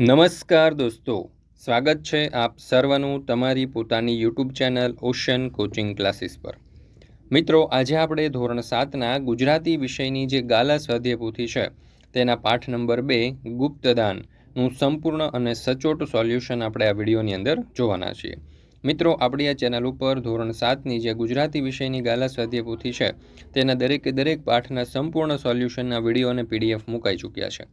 નમસ્કાર દોસ્તો, સ્વાગત છે આપ સર્વનું તમારી પોતાની YouTube channel ocean coaching classes પર. મિત્રો, આજે આપણે ધોરણ સાતના ગુજરાતી વિષયની જે ગાલા સ્વાધ્યાય પોથી છે, તેના પાઠ નંબર બે ગુપ્તદાનનું સંપૂર્ણ અને સચોટ સોલ્યુશન આપણે આ વિડીયોની અંદર જોવાના છીએ. મિત્રો, આપણી આ ચેનલ ઉપર ધોરણ સાતની જે ગુજરાતી વિષયની ગાલા સ્વાધ્યાય પોથી છે, તેના દરેકે દરેક પાઠના સંપૂર્ણ સોલ્યુશનના વીડિયો અને પીડીએફ મુકાઈ ચૂક્યા છે.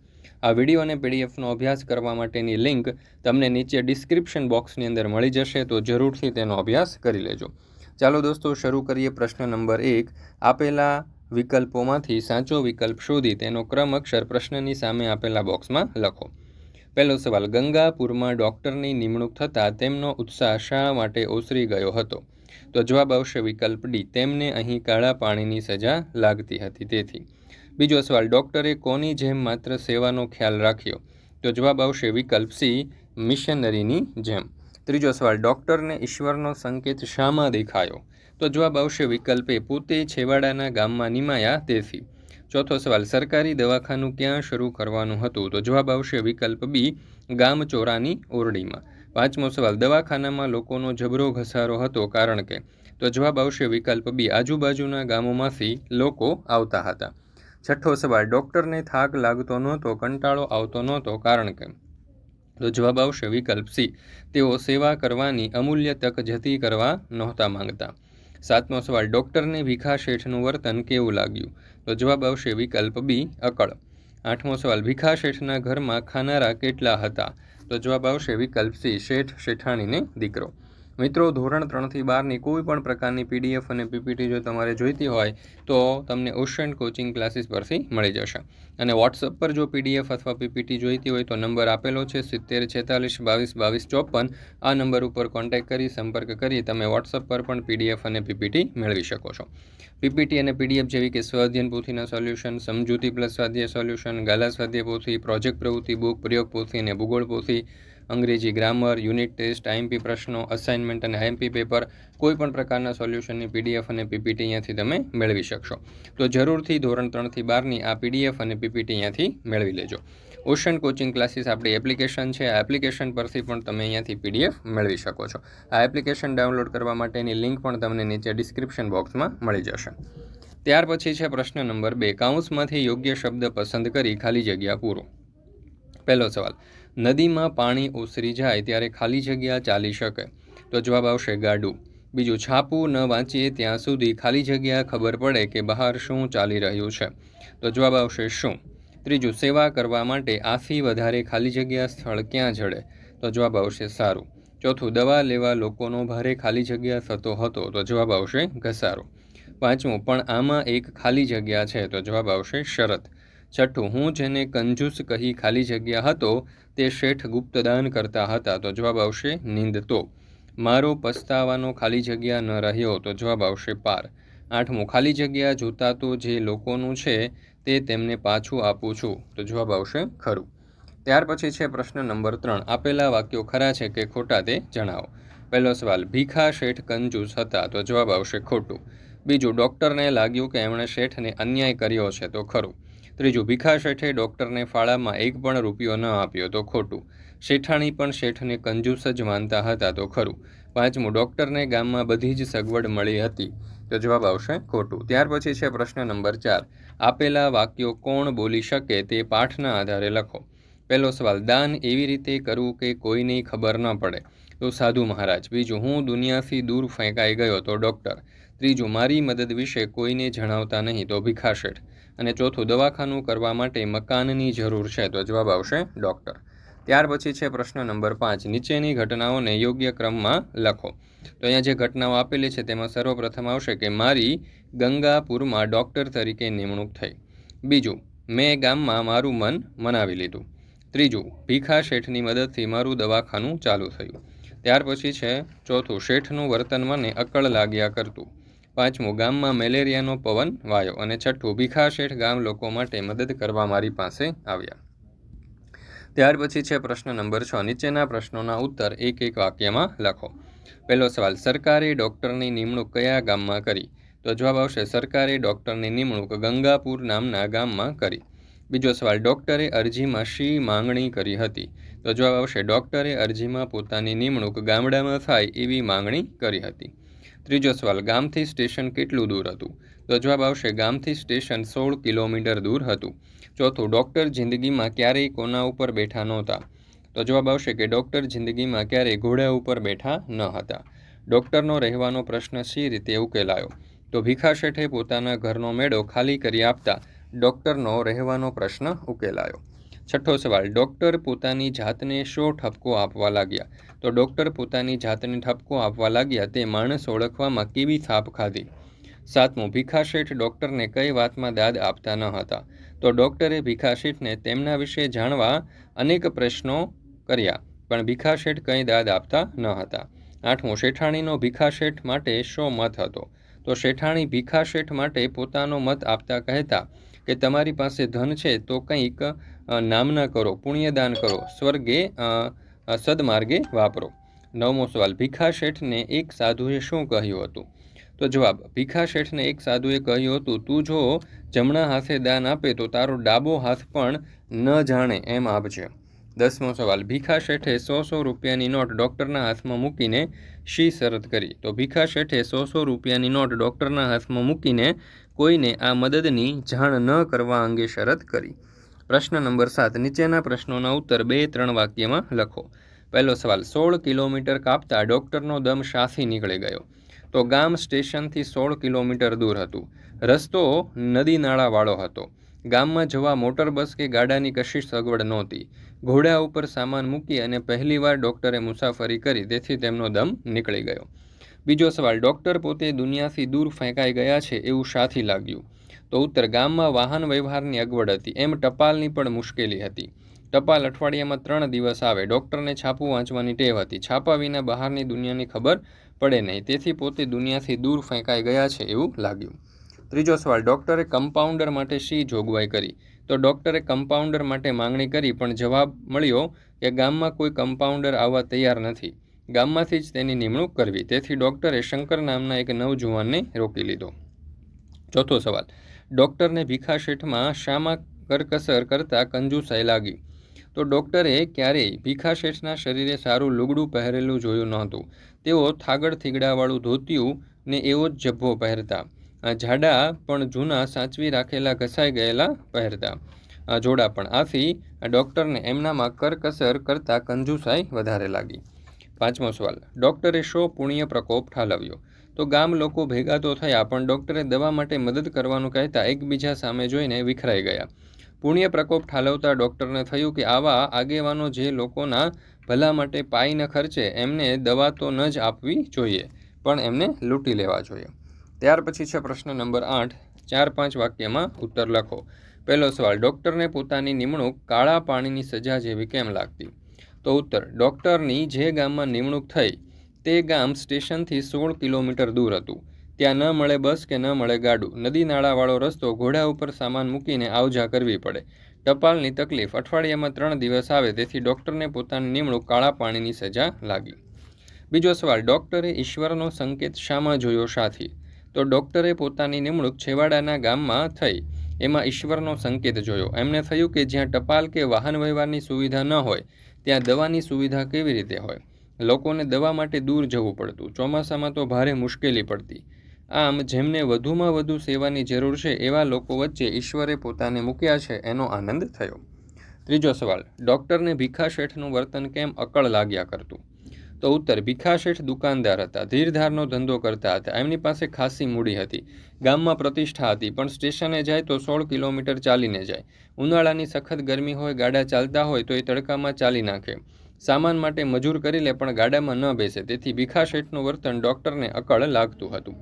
આ વીડિયો અને પીડીએફનો અભ્યાસ કરવા માટેની લિંક તમને નીચે ડિસ્ક્રિપ્શન બોક્સની અંદર મળી જશે, તો જરૂરથી તેનો અભ્યાસ કરી લેજો. ચાલો દોસ્તો, શરૂ કરીએ પ્રશ્ન નંબર એક. આપેલા વિકલ્પોમાંથી સાચો વિકલ્પ શોધી તેનો ક્રમ અક્ષર પ્રશ્નની સામે આપેલા બોક્સમાં લખો. પહેલો સવાલ, ગંગાપુરમાં ડૉક્ટરની નિમણૂક થતાં તેમનો ઉત્સાહ શા માટે ઓસરી ગયો હતો? તો જવાબ આવશે વિકલ્પ ડી, તેમને અહીં કાળા પાણીની સજા લાગતી હતી તેથી. બીજો સવાલ, ડૉક્ટરે કોની જેમ માત્ર સેવાનો ખ્યાલ રાખ્યો? તો જવાબ આવશે વિકલ્પ સી, મિશનરીની જેમ. ત્રીજો સવાલ, ડૉક્ટરને ઈશ્વરનો સંકેત શામાં દેખાયો? તો જવાબ આવશે વિકલ્પ પોતે છેવાડાના ગામમાં નિમાયા તેથી. ચોથો સવાલ, સરકારી દવાખાનું ક્યાં શરૂ કરવાનું હતું? તો જવાબ આવશે વિકલ્પ બી, ગામ ચોરાની ઓરડીમાં. પાંચમો સવાલ, દવાખાનામાં લોકોનો જબરો ઘસારો હતો કારણ કે? તો જવાબ આવશે વિકલ્પ બી, આજુબાજુના ગામોમાંથી લોકો આવતા હતા. છઠ્ઠો સવાલ, ડૉક્ટરને થાક લાગતો નહોતો, કંટાળો આવતો નહોતો કારણ કે? તો જવાબ આવશે વિકલ્પ સી, તેઓ સેવા કરવાની અમૂલ્ય તક જતી કરવા નહોતા માંગતા. સાતમો સવાલ, ડૉક્ટરને ભીખા શેઠનું વર્તન કેવું લાગ્યું? તો જવાબ આવશે વિકલ્પ બી, અકળ. આઠમો સવાલ, ભીખા શેઠના ઘરમાં ખાનારા કેટલા હતા? તો જવાબ આવશે વિકલ્પ સી, શેઠ શેઠાણીને દીકરો. મિત્રો, ધોરણ ત્રણથી બારની કોઈ પણ પ્રકારની પીડીએફ અને પીપીટી જો તમારે જોઈતી હોય, તો તમને ઓશન કોચિંગ ક્લાસીસ પરથી મળી જશે. અને વોટ્સઅપ પર જો પીડીએફ અથવા પીપીટી જોઈતી હોય, તો નંબર આપેલો છે સિત્તેર છેતાલીસ બાવીસ બાવીસ ચોપન. આ નંબર ઉપર કોન્ટેક્ટ કરી, સંપર્ક કરી, તમે વોટ્સઅપ પર પણ પીડીએફ અને પીપીટી મેળવી શકો છો. પીપીટી અને પીડીએફ જેવી કે સ્વાધ્યન પોથીના સોલ્યુશન સમજૂતી પ્લસ સ્વાધ્યાય સોલ્યુશન ગાલા સ્વાધ્યાય પોથી પ્રોજેક્ટ પ્રવૃત્તિ બુક પ્રયોગ પોથી અને ભૂગોળ પોથી અંગ્રેજી ગ્રામર, યુનિટ ટેસ્ટ આઈએમપી પ્રશ્નો અસાઇનમેન્ટ અને આઈએમપી પેપર કોઈ પણ પ્રકારના સોલ્યુશનની પીડીએફ અને પીપીટી અહીંયાથી તમે મેળવી શકશો. તો જરૂરથી ધોરણ ત્રણથી બારની આ પીડીએફ અને પીપીટી અહીંયાથી મેળવી લેજો. ઓશન કોચિંગ ક્લાસીસ આપણી એપ્લિકેશન છે. આ એપ્લિકેશન પરથી પણ તમે અહીંયાથી પીડીએફ મેળવી શકો છો. આ એપ્લિકેશન ડાઉનલોડ કરવા માટેની લિંક પણ તમને નીચે ડિસ્ક્રિપ્શન બોક્સમાં મળી જશે. ત્યાર પછી છે પ્રશ્ન નંબર બે. કાઉન્સમાંથી યોગ્ય શબ્દ પસંદ કરી ખાલી જગ્યા પૂરો. પહેલો સવાલ. નદીમાં પાણી ઓસરી જાય ત્યારે ખાલી જગ્યા ચાલી શકે. તો જવાબ આવશે ગાડું. બીજું, છાપું ન વાંચીએ ત્યાં સુધી ખાલી જગ્યા ખબર પડે કે બહાર શું ચાલી રહ્યું છે. તો જવાબ આવશે શું? ત્રીજું, સેવા કરવા માટે આથી વધારે ખાલી જગ્યા સ્થળ ક્યાં જડે? તો જવાબ આવશે સારું. ચોથું, દવા લેવા લોકોનો ભારે ખાલી જગ્યા થતો હતો. તો જવાબ આવશે ઘસારો. પાંચમું, પણ આમાં એક ખાલી જગ્યા છે. તો જવાબ આવશે શરત. છઠ્ઠું, હું જેને કંજૂસ કહી ખાલી જગ્યા હતો, તે શેઠ ગુપ્તદાન કરતા હતા, તો જવાબ આવશે નિંદતો મારો પસ્તાવાનો ખાલી જગ્યા ન રહ્યો, તો જવાબ આવશે પાર. આઠમું, ખાલી જગ્યા જોતા તો જે લોકોનું છે, તે તેમને પાછું આપું છું, તો જવાબ આવશે ખરું. ત્યાર પછી છે પ્રશ્ન નંબર ત્રણ. આપેલા વાક્યો ખરા છે કે ખોટા તે જણાવો. પહેલો સવાલ, ભીખા શેઠ કંજૂસ હતા, તો જવાબ આવશે ખોટું. બીજું, ડૉક્ટરને લાગ્યું કે એમણે શેઠને અન્યાય કર્યો છે, તો ખરું. ત્રીજું ભીખા શેઠે ડૉક્ટરને ફાળામાં એક પણ રૂપિયો ન આપ્યો તો ખોટું. શેઠાણી પણ શેઠને કંજૂસ જ માનતા હતા તો ખરું. પાંચમું, ડૉક્ટરને ગામમાં બધી જ સગવડ મળી હતી. તો જવાબ આવશે ખોટું. ત્યાર પછી છે પ્રશ્ન નંબર ચાર. આપેલા વાક્યો કોણ બોલી શકે તે પાઠના આધારે લખો. પહેલો સવાલ, દાન એવી રીતે કરવું કે કોઈની ખબર ન પડે? તો સાધુ મહારાજ, બીજું, હું દુનિયાથી દૂર ફેંકાઈ ગયો તો ડૉક્ટર? ત્રીજું, મારી મદદ વિશે કોઈને જણાવતા નહીં તો ભીખા શેઠ અને ચોથું, દવાખાનું કરવા માટે મકાનની જરૂર છે, તો જવાબ આવશે ડૉક્ટર. ત્યાર પછી છે પ્રશ્ન નંબર પાંચ, નીચેની ઘટનાઓને યોગ્ય ક્રમમાં લખો. તો અહીંયા જે ઘટનાઓ આપેલી છે, તેમાં સર્વપ્રથમ આવશે કે મારી ગંગાપુરમાં ડૉક્ટર તરીકે નિમણૂક થઈ. બીજું, મેં ગામમાં મારું મન મનાવી લીધું. ત્રીજું, ભીખા શેઠની મદદથી મારું દવાખાનું ચાલુ થયું. ત્યાર પછી છે ચોથું, શેઠનું વર્તન મને અકળ લાગ્યા કરતું. પાંચમું, ગામમાં મેલેરિયાનો પવન વાયો અને છઠ્ઠું, ભીખા શેઠ ગામ લોકો માટે મદદ કરવા મારી પાસે આવ્યા. ત્યાર પછી છે પ્રશ્ન નંબર છ, નીચેના પ્રશ્નોના ઉત્તર એક એક વાક્યમાં લખો. પહેલો સવાલ, સરકારે ડૉક્ટરની નિમણૂક કયા ગામમાં કરી? તો જવાબ આવશે, સરકારે ડૉક્ટરની નિમણૂક ગંગાપુર નામના ગામમાં કરી. બીજો સવાલ, ડૉક્ટરે અરજીમાં શી માંગણી કરી હતી? તો જવાબ આવશે, ડૉક્ટરે અરજીમાં પોતાની નિમણૂક ગામડામાં થાય એવી માંગણી કરી હતી. ત્રીજો સવાલ, ગામથી સ્ટેશન કેટલું દૂર હતું? તો જવાબ આવશે, ગામથી સ્ટેશન સોળ કિલોમીટર દૂર હતું. ચોથું, ડૉક્ટર જિંદગીમાં ક્યારેય કોના ઉપર બેઠા નહોતા? તો જવાબ આવશે કે ડૉક્ટર જિંદગીમાં ક્યારેય ઘોડા ઉપર બેઠા ન હતા. ડૉક્ટરનો રહેવાનો પ્રશ્ન સી રીતે ઉકેલાયો? તો ભીખા શેઠે પોતાના ઘરનો મેળો ખાલી કરી આપતા ડૉક્ટરનો રહેવાનો પ્રશ્ન ઉકેલાયો. છઠ્ઠો સવાલ, ડૉક્ટર પોતાની જાતને શો ઠપકો આપવા લાગ્યા? તો ડૉક્ટર પોતાની જાતને ઠપકો આપવા લાગ્યા તે માણસ ઓળખવામાં કેવી થાપ ખાધી? સાતમું, ભીખા શેઠ ડૉક્ટરને કઈ વાતમાં દાદ આપતા ન હતા? તો ડૉક્ટરે ભીખા શેઠને તેમના વિશે જાણવા અનેક પ્રશ્નો કર્યા, પણ ભીખા શેઠ કંઈ દાદ આપતા ન હતા. આઠમું, શેઠાણીનો ભીખા શેઠ માટે શો મત હતો? તો શેઠાણી ભીખા શેઠ માટે પોતાનો મત આપતા કહેતા કે તમારી પાસે ધન છે, તો કંઈક નામના કરો, પુણ્યદાન કરો, સ્વર્ગે સદમાર્ગે વાપરો. નવમો સવાલ, ભીખા શેઠને એક સાધુએ શું કહ્યું હતું? તો જવાબ, ભીખા શેઠને એક સાધુએ કહ્યું હતું, તું જો જમણા હાથે દાન આપે, તો તારો ડાબો હાથ પણ ન જાણે, એમ આપજે. દસમો સવાલ, ભીખા શેઠે સો સો રૂપિયાની નોટ ડૉક્ટરના હાથમાં મૂકીને શી શરત કરી? તો ભીખા શેઠે સો સો રૂપિયાની નોટ ડૉક્ટરના હાથમાં મૂકીને કોઈને આ મદદની જાણ ન કરવા અંગે શરત કરી. પ્રશ્ન નંબર સાત, નીચેના પ્રશ્નોના ઉત્તર બે ત્રણ વાક્યમાં લખો. પહેલો સવાલ, સોળ કિલોમીટર કાપતા ડૉક્ટરનો દમ શાથી નીકળી ગયો. તો ગામ સ્ટેશનથી સોળ કિલોમીટર દૂર હતું. રસ્તો નદી નાળાવાળો હતો. ગામમાં જવા મોટર બસ કે ગાડાની કશી સગવડ નહોતી. ઘોડા ઉપર સામાન મૂકી અને પહેલીવાર ડૉક્ટરે મુસાફરી કરી, તેથી તેમનો દમ નીકળી ગયો. બીજો સવાલ, ડૉક્ટર પોતે દુનિયાથી દૂર ફેંકાઈ ગયા છે એવું શાથી લાગ્યું? તો ઉત્તર, ગામમાં વાહન વ્યવહારની અગવડ હતી. એમ ટપાલની પણ મુશ્કેલી હતી. ટપાલ અઠવાડિયામાં ત્રણ દિવસ આવે. ડૉક્ટરને છાપું વાંચવાની ટેવ હતી. છાપા વિના બહારની દુનિયાની ખબર પડે નહીં. તેથી પોતે દુનિયાથી દૂર ફેંકાઈ ગયા છે એવું લાગ્યું. ત્રીજો સવાલ, ડૉક્ટરે કમ્પાઉન્ડર માટે શી જોગવાઈ કરી? તો ડૉક્ટરે કમ્પાઉન્ડર માટે માંગણી કરી, પણ જવાબ મળ્યો કે ગામમાં કોઈ કમ્પાઉન્ડર આવવા તૈયાર નથી. ગામમાંથી જ તેની નિમણૂક કરવી. તેથી ડૉક્ટરે શંકર નામના એક નવજુવાનને રોકી લીધો. ચોથો સવાલ, ડૉક્ટરને ભીખા શેઠમાં શામાં કરકસર કરતાં કંજુસાઈ લાગી. તો ડૉક્ટરે ક્યારેય ભીખા શેઠના શરીરે સારું લુગડું પહેરેલું જોયું નહોતું. તેઓ થાગડ થીગડાવાળું ધોતિયું ને એવો જ જભ્ભો પહેરતા. જાડા પણ જૂના સાચવી રાખેલા ઘસાઈ ગયેલા પહેરતા. જોડા પણ આથી ડૉક્ટરને એમનામાં કરકસર કરતાં કંજુસાઈ વધારે લાગી. પાંચમો સવાલ. ડૉક્ટરે શો પુણ્ય પ્રકોપ ઠાલવ્યો? તો ગામ લોકો ભેગા તો થયા, પણ ડૉક્ટરે દવા માટે મદદ કરવાનું કહેતા એકબીજા સામે જોઈને વિખરાઈ ગયા. પુણ્ય પ્રકોપ ઠાલવતા ડૉક્ટરને થયું કે આવા આગેવાનો જે લોકોના ભલા માટે પાઈ ન ખર્ચે, એમને દવા તો ન જ આપવી જોઈએ, પણ એમને લૂંટી લેવા જોઈએ. ત્યાર પછી છે પ્રશ્ન નંબર આઠ. ચાર પાંચ વાક્યમાં ઉત્તર લખો. પહેલો સવાલ, ડૉક્ટરને પોતાની નિમણૂક કાળા પાણીની સજા જેવી કેમ લાગતી? તો ઉત્તર, ડૉક્ટરની જે ગામમાં નિમણૂક થઈ, તે ગામ સ્ટેશનથી સોળ કિલોમીટર દૂર હતું. ત્યાં ન મળે બસ કે ન મળે ગાડું. નદી નાળાવાળો રસ્તો ઘોડા ઉપર સામાન મૂકીને આવજા કરવી પડે. ટપાલની તકલીફ. અઠવાડિયામાં ત્રણ દિવસ આવે, તેથી ડૉક્ટરને પોતાની નિમણૂક કાળા પાણીની સજા લાગી. બીજો સવાલ, ડૉક્ટરે ઈશ્વરનો સંકેત શામાં જોયો શાથી તો ડૉક્ટરે પોતાની નિમણૂક છેવાડાના ગામમાં થઈ. એમાં ઈશ્વરનો સંકેત જોયો. એમને થયું કે જ્યાં ટપાલ કે વાહન વ્યવહારની સુવિધા ન હોય, ત્યાં દવાની સુવિધા કેવી રીતે હોય? લોકોને દવા માટે દૂર જવું પડતું. ચોમાસામાં તો ભારે મુશ્કેલી પડતી. આમ, જેમને વધુમાં વધુ સેવાની જરૂર છે, એવા લોકો વચ્ચે ઈશ્વરે પોતાને મૂક્યા છે, એનો આનંદ થયો. ત્રીજો સવાલ. ડૉક્ટરને ભીખા શેઠનું વર્તન કેમ અકળ લાગ્યા કરતું? તો ઉત્તર ભીખા શેઠ દુકાનદાર હતા. ધીરધારનો ધંધો કરતા હતા. એમની પાસે ખાસી મૂડી હતી. ગામમાં પ્રતિષ્ઠા હતી, પણ સ્ટેશને જાય તો સોળ કિલોમીટર ચાલીને જાય. ઉનાળાની સખત ગરમી હોય, ગાડા ચાલતા હોય, તો એ તડકામાં ચાલી નાખે. સામાન માટે મજૂર કરી લે, પણ ગાડામાં ન બેસે. તેથી ભીખા શેઠનું વર્તન ડૉક્ટરને અકળ લાગતું હતું.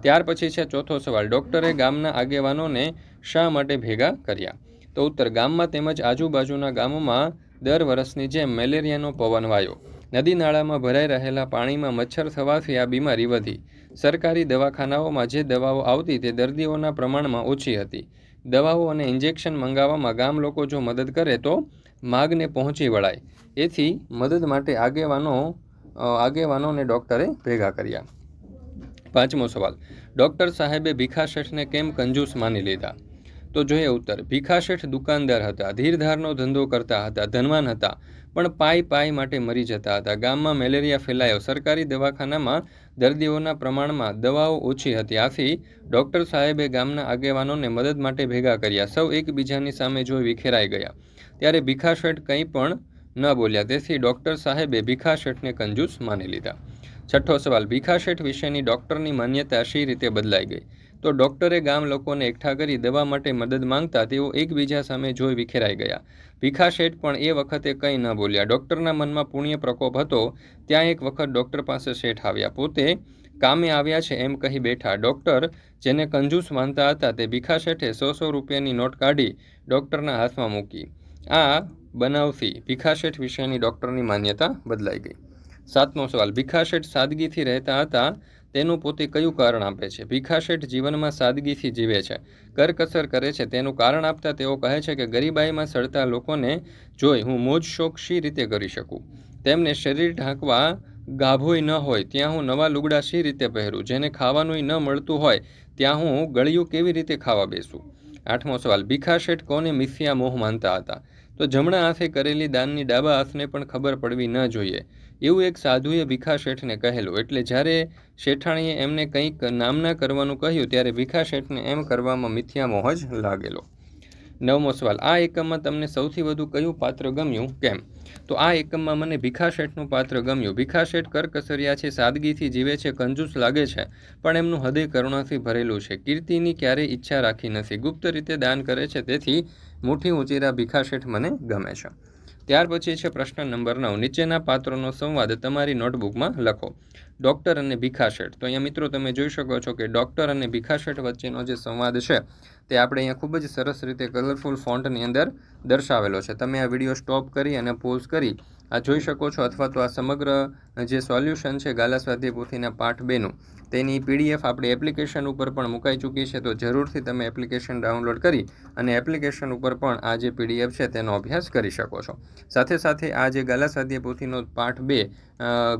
ત્યાર પછી છે ચોથો સવાલ. ડૉક્ટરે ગામના આગેવાનોને શા માટે ભેગા કર્યા? તો ઉત્તર. ગામમાં તેમજ આજુબાજુના ગામોમાં દર વર્ષની જેમ મેલેરિયાનો પવન વાયો. નદી નાળામાં ભરાઈ રહેલા પાણીમાં મચ્છર થવાથી આ બીમારી વધી. સરકારી દવાખાનાઓમાં જે દવાઓ આવતી તે દર્દીઓના પ્રમાણમાં ઓછી હતી. દવાઓ અને ઇન્જેક્શન મંગાવવામાં ગામ લોકો જો મદદ કરે તો માગને પહોંચી વળાય. એથી મદદ માટે આગેવાનો આગેવાનોને ડૉક્ટરે ભેગા કર્યા. પાંચમો સવાલ. ડૉક્ટર સાહેબે ભીખા શેઠને કેમ કંજૂસ માની લીધા? તો જોઈએ ઉત્તર. ભીખાશેઠ દુકાનદાર હતા, ધીરધારનો ધંધો કરતા હતા, ધનવાન હતા, પણ પાય પાય માટે મરી જતા હતા. ગામમાં મેલેરિયા ફેલાયો. સરકારી દવાખાનામાં દર્દીઓના પ્રમાણમાં દવાઓ ઓછી હતી. આથી ડૉક્ટર સાહેબે ગામના આગેવાનોને મદદ માટે ભેગા કર્યા. સૌ એકબીજાની સામે જોઈ વિખેરાઈ ગયા. ત્યારે ભીખાશેઠ કંઈ પણ ન બોલ્યા. તેથી ડૉક્ટર સાહેબે ભીખાશેઠને કંજૂસ માની લીધા. છઠ્ઠો સવાલ. ભીખાશેઠ વિશેની ડૉક્ટરની માન્યતા શી રીતે બદલાઈ ગઈ? તો ડૉક્ટરે ગામ લોકોને એકઠા કરી દવા માટે મદદ માંગતા તેઓ એકબીજા સામે જોઈ વિખેરાઈ ગયા. ભીખાશેઠ પણ એ વખતે કંઈ ન બોલ્યા. ડૉક્ટરના મનમાં પુણ્ય પ્રકોપ હતો. ત્યાં એક વખત ડૉક્ટર પાસે શેઠ આવ્યા. પોતે કામે આવ્યા છે એમ કહી બેઠા. ડૉક્ટર જેને કંજૂસ માનતા હતા તે ભીખાશેઠે સો સો રૂપિયાની નોટ કાઢી ડૉક્ટરના હાથમાં મૂકી. આ બનાવથી ભીખાશેઠ વિશેની ડૉક્ટરની માન્યતા બદલાઈ ગઈ. સાતમો સવાલ. ભીખા શેઠ સાદગીથી રહેતા હતા તેનું પોતે કયું કારણ આપે છે? ભીખાશેઠ જીવનમાં સાદગીથી જીવે છે. કરકસર કરે છે. તેનું કારણ આપતા તેઓ કહે છે કે ગરીબાઈમાં સડતા લોકોને જોઈ હું મોજ શોખ શી રીતે કરી શકું? તેમને શરીર ઢાંકવા ગાભોય ન હોય, ત્યાં હું નવા લુગડા શી રીતે પહેરું? જેને ખાવાનુંય ન મળતું હોય, ત્યાં હું ગળિયું કેવી રીતે ખાવા બેસું? આઠમો સવાલ ભીખાશેઠ કોને મિથિયા મોહ માનતા હતા? તો જમણા હાથે કરેલી દાનની ડાબા હાથને પણ ખબર પડવી ન જોઈએ. એવું એક સાધુએ ભીખા શેઠને કહેલું. એટલે જ્યારે શેઠાણીએ એમને કંઈક નામના કરવાનું કહ્યું, ત્યારે ભીખા શેઠને એમ કરવામાં મિથ્યા મોહ જ લાગેલો. નવમો સવાલ, આ એકમમાં તમને સૌથી વધુ કયું પાત્ર ગમ્યું? કેમ? તો આ એકમમાં મને ભીખા શેઠનું પાત્ર ગમ્યું. ભીખા શેઠ કરકસરિયા છે, સાદગીથી જીવે છે, કંજૂસ લાગે છે, પણ એમનું હૃદય કરુણાથી ભરેલું છે. કીર્તિની ક્યારેય ઈચ્છા રાખી નથી. ગુપ્ત રીતે દાન કરે છે, તેથી મુઠ્ઠી ઉંચીરા ભીખા શેઠ મને ગમે છે. ત્યાર પછી છે પ્રશ્ન નંબર નવ. નીચેના પાત્રોનો સંવાદ તમારી નોટબુકમાં લખો. ડૉક્ટર અને ભીખાશેઠ તો અહીંયા મિત્રો તમે જોઈ શકો છો કે ડૉક્ટર અને ભીખાશેઠ વચ્ચેનો જે સંવાદ છે, તે આપણે અહીંયા ખૂબ જ સરસ રીતે કલરફુલ ફોન્ટની અંદર દર્શાવેલો છે. તમે આ વીડિયો સ્ટોપ કરી અને પોઝ કરી આ જોઈ શકો છો અથવા તો આ સમગ્ર જે સોલ્યુશન છે ગાલા સ્વાધ્યાય પોથીના પાઠ બેનું, તેની પીડીએફ આપણી એપ્લિકેશન ઉપર પણ મુકાઈ ચૂકી છે, તો જરૂરથી તમે એપ્લિકેશન ડાઉનલોડ કરી અને એપ્લિકેશન ઉપર પણ આ જે પીડીએફ છે તેનો અભ્યાસ કરી શકો છો. સાથે સાથે આ જે ગાલા સ્વાધ્યાય પોથીનો પાઠ બે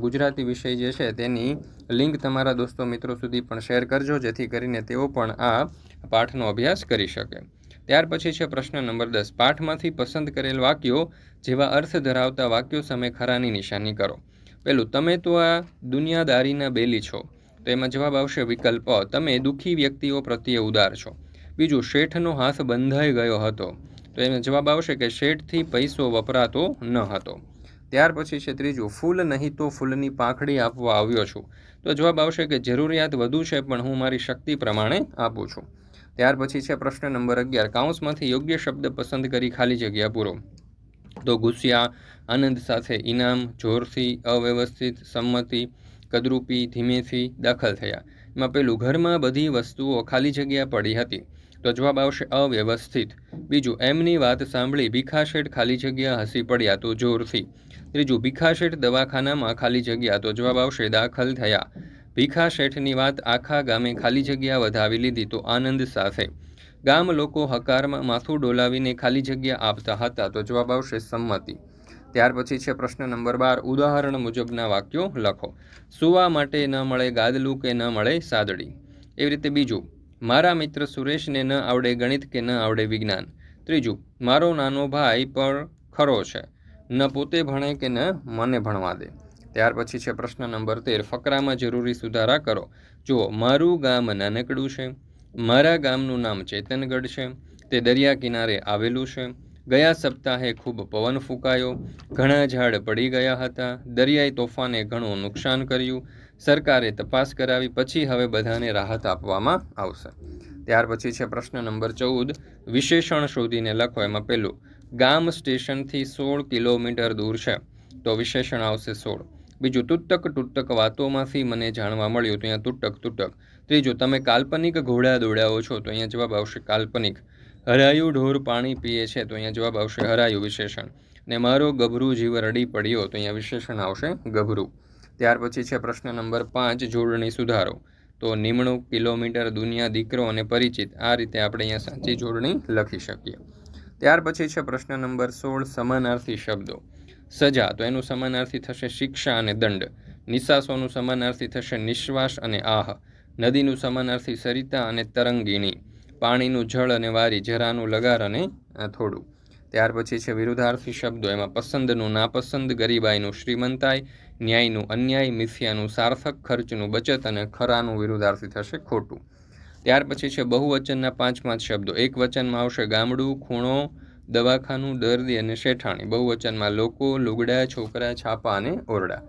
ગુજરાતી વિષય જે છે તેની લિંક તમારા દોસ્તો મિત્રો સુધી પણ શેર કરજો, જેથી કરીને તેઓ પણ આ પાઠનો અભ્યાસ કરી શકે. ત્યાર પછી છે પ્રશ્ન નંબર દસ. પાઠમાંથી પસંદ કરેલ વાક્યો જેવા અર્થ ધરાવતા વાક્યો સામે ખરાની નિશાની કરો. પહેલું તમે તો આ દુનિયાદારીના બેલી છો. તો એમાં જવાબ આવશે વિકલ્પ તમે દુઃખી વ્યક્તિઓ પ્રત્યે ઉદાર છો. બીજું, શેઠનો હાથ બંધાઈ ગયો હતો. તો એમાં જવાબ આવશે કે શેઠથી પૈસો વપરાતો ન હતો. ત્યાર પછી છે ત્રીજું, ફૂલ નહીં તો ફૂલની પાંખડી આપવા આવ્યો છું. તો જવાબ આવશે કે જરૂરિયાત વધુ છે, પણ હું મારી શક્તિ પ્રમાણે આપું છું. ત્યાર પછી છે પ્રશ્ન નંબર અગિયાર. કાઉન્સમાંથી યોગ્ય શબ્દ પસંદ કરી ખાલી જગ્યા પૂરો. તો ગુસ્યા, આનંદ સાથે ઇનામ, જોરથી અવ્યવસ્થિત સંમતિ, કદરૂપી, ધીમેથી દાખલ થયા. એમાં પેલું, ઘરમાં બધી વસ્તુઓ ખાલી જગ્યા પડી હતી. તો જવાબ આવશે, અવ્યવસ્થિત. બીજું, એમની વાત સાંભળી ભીખાશેઠ ખાલી જગ્યા હસી પડ્યા તો જોરથી. ત્રીજું ભીખાશેઠ દવાખાનામાં ખાલી જગ્યા. તો જવાબ આવશે, દાખલ થયા. ભીખા શેઠની વાત આખા ગામે ખાલી જગ્યા વધાવી લીધી તો આનંદ સાથે. ગામ લોકો હકારમાં માથું ડોલાવીને ખાલી જગ્યા આપતા હતા તો જવાબ આવશે સંમતિ. ત્યાર પછી છે પ્રશ્ન નંબર બાર, ઉદાહરણ મુજબના વાક્યો લખો. સુવા માટે ન મળે ગાદલું કે ન મળે સાદડી. એવી રીતે બીજું, મારા મિત્ર સુરેશને ન આવડે ગણિત કે ન આવડે વિજ્ઞાન. ત્રીજું, મારો નાનો ભાઈ પણ ખરો છે. ન પોતે ભણે કે ન મને ભણવા દે. ત્યાર પછી છે પ્રશ્ન નંબર તેર, ફકરામાં જરૂરી સુધારા કરો. જુઓ, મારું ગામ નાનકડું છે, મારા ગામનું નામ ચેતનગઢ છે, તે દરિયા કિનારે આવેલું છે. ગયા સપ્તાહે ખૂબ પવન ફૂંકાયો, ઘણા ઝાડ પડી ગયા હતા, દરિયાઈ તોફાને ઘણું નુકસાન કર્યું. સરકારે તપાસ કરાવી, પછી હવે બધાને રાહત આપવામાં આવશે. ત્યાર પછી છે પ્રશ્ન નંબર ચૌદ, વિશેષણ શોધીને લખો એમાં પહેલું. ગામ સ્ટેશનથી સોળ કિલોમીટર દૂર છે, તો વિશેષણ આવશે સોળ. બીજું તૂટક તૂટક વાતોમાંથી મને જાણવા મળ્યું, તો અહીંયા તૂટક તૂટક. ત્રીજું, તમે કાલ્પનિક ઘોડા દોડાવો છો, તો અહીંયા જવાબ આવશે કાલ્પનિક. હરાયું ઢોર પાણી પીએ છે, તો અહીંયા જવાબ આવશે હરાયું વિશેષણ. ને મારો ગભરું જીવ રડી પડ્યો, તો અહીંયા વિશેષણ આવશે ગભરું. ત્યાર પછી છે પ્રશ્ન નંબર પાંચ, જોડણી સુધારો. તો નિમણૂક કિલોમીટર દુનિયા દીકરો અને પરિચિત, આ રીતે આપણે અહીંયા સાચી જોડણી લખી શકીએ. ત્યાર પછી છે પ્રશ્ન નંબર સોળ, સમાનાર્થી શબ્દો. સજા, તો એનું સમાનાર્થી થશે શિક્ષા અને દંડ. નિશાસોનું સમાનાર્થી થશે નિશ્વાસ અને આહ. નદીનું સમાનાર્થી સરિતા અને તરંગીણી. પાણીનું જળ અને વારી, જરાનું લગાર અને થોડું. ત્યાર પછી છે વિરુદ્ધાર્થી શબ્દો. એમાં પસંદનું, નાપસંદ, ગરીબાઈનું, શ્રીમંતાઈ, ન્યાયનું, અન્યાય, મિથ્યાનું, સાર્થક ખર્ચનું, બચત અને ખરાનું વિરુદ્ધાર્થી થશે ખોટું. ત્યાર પછી છે બહુવચનના પાંચ પાંચ શબ્દો. એક વચનમાં આવશે ગામડું, ખૂણો દવાખાનું દર્દી અને શેઠાણી બહુવચનમાં લોકો લુગડા, છોકરા, છાપા અને ઓરડા.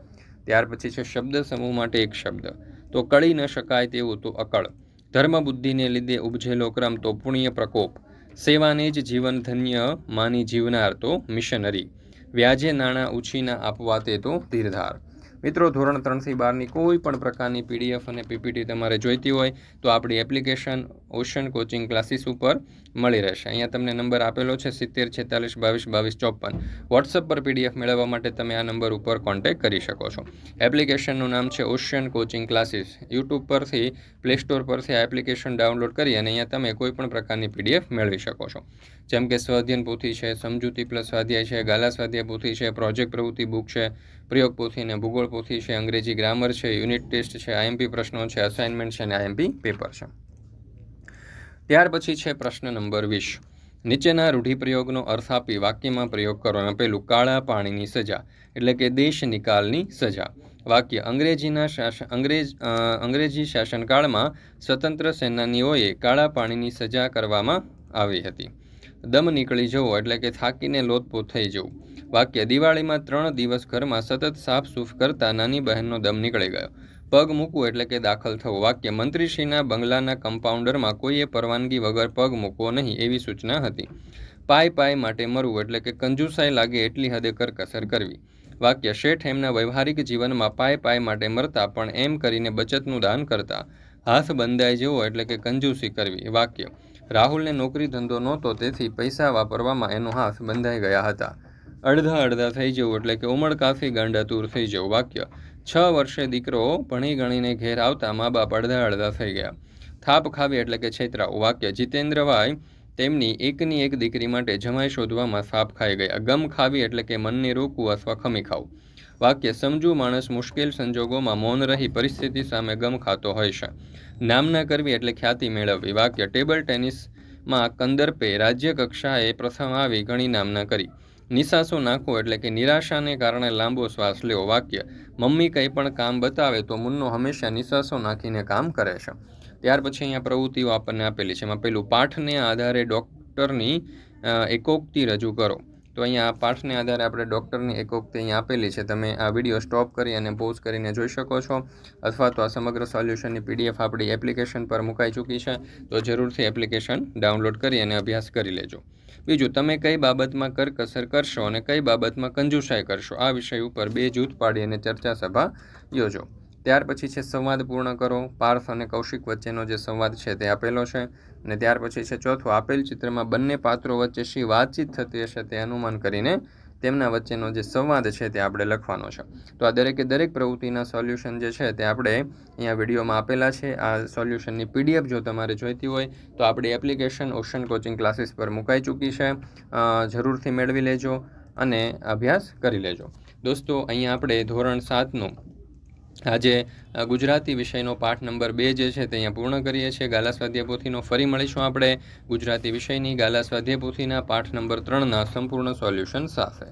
ત્યાર પછી છે શબ્દ સમૂહ માટે એક શબ્દ. તો કળી ન શકાય તેવું તો અકળ. ધર્મ બુદ્ધિને લીધે ઉપજેલો ક્રમ તો પુણ્ય પ્રકોપ. સેવાને જ જીવન ધન્ય માની જીવનાર તો મિશનરી. વ્યાજે નાણાં ઉછીના આપવા તે તો ધીરધાર. મિત્રો, ધોરણ ત્રણથી બારની કોઈ પણ પ્રકારની પીડીએફ અને પીપીટી તમારે જોઈતી હોય તો આપણી એપ્લિકેશન ઓશન કોચિંગ ક્લાસીસ ઉપર મળી રહેશે. અહીંયા તમને નંબર આપેલો છે સિત્તેર, છેતાલીસ, બાવીસ બાવીસ, ચોપન. વોટ્સઅપ પર પીડીએફ મેળવવા માટે તમે આ નંબર ઉપર કોન્ટેક્ટ કરી શકો છો. એપ્લિકેશનનું નામ છે ઓશિયન કોચિંગ ક્લાસીસ. યુટ્યુબ પરથી પ્લે સ્ટોર પરથી આ એપ્લિકેશન ડાઉનલોડ કરી અને અહીંયા તમે કોઈ પણ પ્રકારની પીડીએફ મેળવી શકો છો. જેમ કે સ્વાધ્યન પોથી છે, સમજૂતી પ્લસ સ્વાધ્યાય છે, ગાલા સ્વાધ્યાય પોથી છે, પ્રોજેક્ટ પ્રવૃત્તિ બુક છે, પ્રયોગ પોથી અને ભૂગોળ પોથી છે, અંગ્રેજી ગ્રામર છે, યુનિટ ટેસ્ટ છે, આઈએમપી પ્રશ્નો છે અસાઇનમેન્ટ છે અને આઈએમપી પેપર છે. ત્યાર પછી છે પ્રશ્ન નંબર વીસ. નીચેના રૂઢિપ્રયોગનો અર્થ આપી વાક્યમાં પ્રયોગ કરવાના પહેલું કાળા પાણીની સજા, એટલે કે દેશ નિકાલની સજા. વાક્ય અંગ્રેજીના શાસન, અંગ્રેજ અંગ્રેજી શાસનકાળમાં સ્વતંત્ર સેનાનીઓએ કાળા પાણીની સજા કરવામાં આવી હતી. દમ નીકળી જવો, એટલે કે થાકીને લોતપોત થઈ જવું. વાક્ય દિવાળીમાં ત્રણ દિવસ ઘરમાં સતત સાફ સૂફ કરતા નાની બહેનનો દમ નીકળી ગયો. પગ મૂકવું એટલે કે દાખલ થવું. વાક્ય, મંત્રીશ્રીના બંગલાના કમ્પાઉન્ડરમાં કોઈએ પરવાનગી વગર પગ મૂકવો નહીં એવી સૂચના હતી. પાય પાય માટે મરવું એટલે કે કંજુસાઈ લાગે એટલી હદે કરકસર કરવી. વાક્ય, શેઠ એમના વ્યવહારિક જીવનમાં પાય પાય માટે મરતા પણ એમ કરીને બચતનું દાન કરતા. હાથ બંધાઈ જવો એટલે કે કંજૂસી કરવી. વાક્ય, રાહુલને નોકરી ધંધો નહોતો તેથી પૈસા વાપરવામાં એનો હાથ બંધાઈ ગયા હતા. અડધા અડધા થઈ જવું એટલે કે ઉમળ કાફી ગાંડાતુર થઈ જવું, વાક્ય. છ વર્ષે દીકરો ભણી ગણીને ઘેર આવતા મા બાપ અડધા અડધા થઈ ગયા. થાપ ખાવી એટલે કે છેતરાવું, વાક્ય. જીતેન્દ્રભાઈ તેમની એકની એક દીકરી માટે જમાઈ શોધવામાં સાપ ખાઈ ગયા. ગમ ખાવી એટલે કે મનને રોકવું અથવા ખમી ખાવું. વાક્ય, સમજુ માણસ મુશ્કેલ સંજોગોમાં મૌન રહી પરિસ્થિતિ સામે ગમ ખાતો હોય છે. નામના કરવી એટલે ખ્યાતિ મેળવવી. વાક્ય, ટેબલ ટેનિસમાં કંદર્પે રાજ્ય પ્રથમ આવી ઘણી નામના કરી. નિશાસો નાખો એટલે કે નિરાશાને કારણે લાંબો શ્વાસ લેવો વાક્ય, મમ્મી કંઈ પણ કામ બતાવે તો મુન્નો હંમેશા નિશાસો નાખીને કામ કરે છે. ત્યાર પછી અહીંયા પ્રવૃત્તિઓ આપણને આપેલી છે. એમાં પેલું પાઠને આધારે ડૉક્ટરની એકોક્તિ રજૂ કરો. તો અહીંયા આ પાઠને આધારે આપણે ડૉક્ટરની એકોક્તિ અહીંયા આપેલી છે. તમે આ વીડિયો સ્ટોપ કરી અને પોઝ કરીને જોઈ શકો છો. અથવા તો આ સમગ્ર સોલ્યુશનની પીડીએફ આપણી એપ્લિકેશન પર મુકાઈ ચૂકી છે. તો જરૂરથી એપ્લિકેશન ડાઉનલોડ કરી અને અભ્યાસ કરી લેજો. બીજું, તમે કઈ બાબતમાં કરકસર કરશો અને કઈ બાબતમાં કંજુસાઈ કરશો? આ વિષય ઉપર બે જૂથ પાડી અને ચર્ચા સભા યોજો. ત્યાર પછી છે સંવાદ પૂર્ણ કરો. પાર્થ અને કૌશિક વચ્ચેનો જે સંવાદ છે તે આપેલો છે. અને ત્યાર પછી છે ચોથું, આપેલ ચિત્રમાં બંને પાત્રો વચ્ચે શી વાતચીત થતી હશે તે અનુમાન કરીને તેમના વચ્ચેનો જે સંવાદ છે તે આપણે લખવાનો છે. તો આ દરેકે દરેક પ્રવૃત્તિના સોલ્યુશન જે છે તે આપણે અહીંયા વિડીયોમાં આપેલા છે. આ સોલ્યુશનની પીડીએફ જો તમારે જોઈતી હોય તો આપણી એપ્લિકેશન ઓશન કોચિંગ ક્લાસીસ પર મુકાઈ ચૂકી છે. જરૂરથી મેળવી લેજો અને અભ્યાસ કરી લેજો. દોસ્તો, અહીંયા આપણે ધોરણ સાતનું આજે ગુજરાતી વિષયનો પાઠ નંબર બે જે છે તે અહીંયા પૂર્ણ કરીએ છીએ. ગાલા સ્વાધ્યાય પોથીનો ફરી મળીશું આપણે ગુજરાતી વિષયની ગાલા સ્વાધ્યાય પોથીના પાઠ નંબર ત્રણના સંપૂર્ણ સોલ્યુશન સાથે.